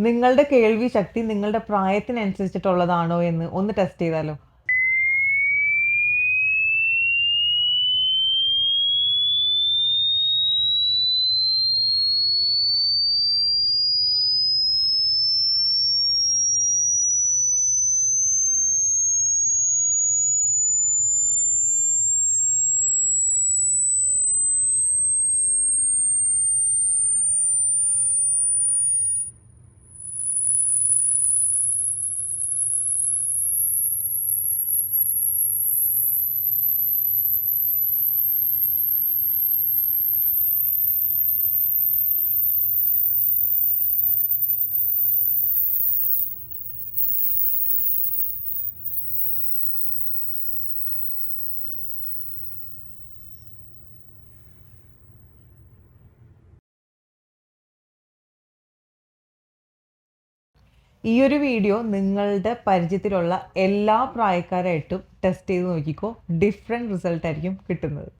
നിങ്ങളുടെ കേൾവി ശക്തി നിങ്ങളുടെ പ്രായത്തിനനുസരിച്ചിട്ടുള്ളതാണോ എന്ന് ഒന്ന് ടെസ്റ്റ് ചെയ്താലോ? ഈ ഒരു വീഡിയോ നിങ്ങളുടെ പരിചയത്തിലുള്ള എല്ലാ പ്രായക്കാരായിട്ടും ടെസ്റ്റ് ചെയ്ത് നോക്കിക്കോ. ഡിഫറെന്റ് റിസൾട്ട് ആയിരിക്കും കിട്ടുന്നത്.